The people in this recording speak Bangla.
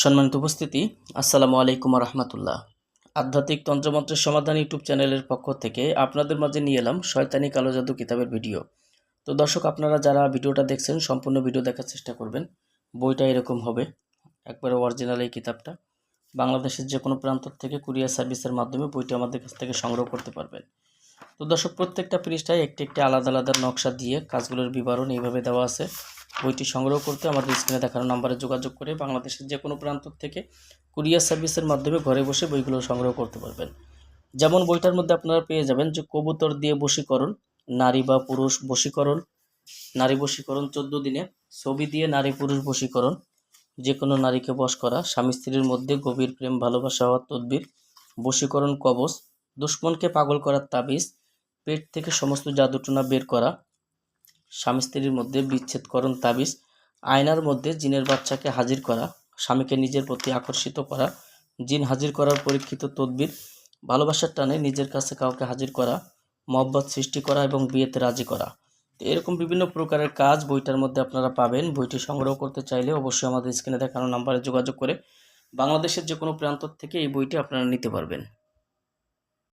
সম্মানিত উপস্থিতি, আসসালামু আলাইকুম রহমতুল্লাহ আধ্যাত্মিক তন্ত্রমন্ত্রের সমাধান ইউটিউব চ্যানেলের পক্ষ থেকে আপনাদের মাঝে নিয়ে এলাম শয়তানি কালো জাদু কিতাবের ভিডিও। তো দর্শক, আপনারা যারা ভিডিওটা দেখছেন, সম্পূর্ণ ভিডিও দেখার চেষ্টা করবেন। বইটা এরকম হবে, একবারে অরিজিনাল এই কিতাবটা। বাংলাদেশের যে কোনো প্রান্ত থেকে কুরিয়ার সার্ভিসের মাধ্যমে বইটা আমাদের কাছ থেকে সংগ্রহ করতে পারবেন। তো দর্শক, প্রত্যেকটা পৃষ্ঠায় একটি একটি আলাদা আলাদা নকশা দিয়ে কাজগুলোর বিবরণ এইভাবে দেওয়া আছে। বইটি সংগ্রহ করতে আমাদের স্ক্রিনে দেখানো নাম্বারে যোগাযোগ করে বাংলাদেশের যে কোনো প্রান্ত থেকে কুরিয়ার সার্ভিসের মাধ্যমে ঘরে বসে বইগুলো সংগ্রহ করতে পারবেন। যেমন বইটার মধ্যে আপনারা পেয়ে যাবেন যে কবুতর দিয়ে বশীকরণ, নারী বা পুরুষ বশীকরণ, নারী বশীকরণ চোদ্দ দিনে, ছবি দিয়ে নারী পুরুষ বশীকরণ যে কোনো নারীকে বশ করা, স্বামী স্ত্রীর মধ্যে গভীর প্রেম, ভালোবাসা হওয়ার তদ্বির, বশীকরণ কবচ, দুশ্মনকে পাগল করার তাবিজ, পেট থেকে সমস্ত জাদুটনা বের করা স্বামী স্ত্রীর মধ্যে বিচ্ছেদকরণ তাবিজ, আয়নার মধ্যে জিনের বাচ্চাকে হাজির করা, স্বামীকে নিজের প্রতি আকর্ষিত করা, জিন হাজির করার পরীক্ষিত তদবির, ভালোবাসার টানে নিজের কাছে কাউকে হাজির করা, মহব্বত সৃষ্টি করা এবং বিয়েতে রাজি করা। তো এরকম বিভিন্ন প্রকারের কাজ বইটার মধ্যে আপনারা পাবেন। বইটি সংগ্রহ করতে চাইলে অবশ্যই আমাদের স্ক্রিনে দেখানো নাম্বারে যোগাযোগ করে বাংলাদেশের যে কোনো প্রান্ত থেকে এই বইটি আপনারা নিতে পারবেন।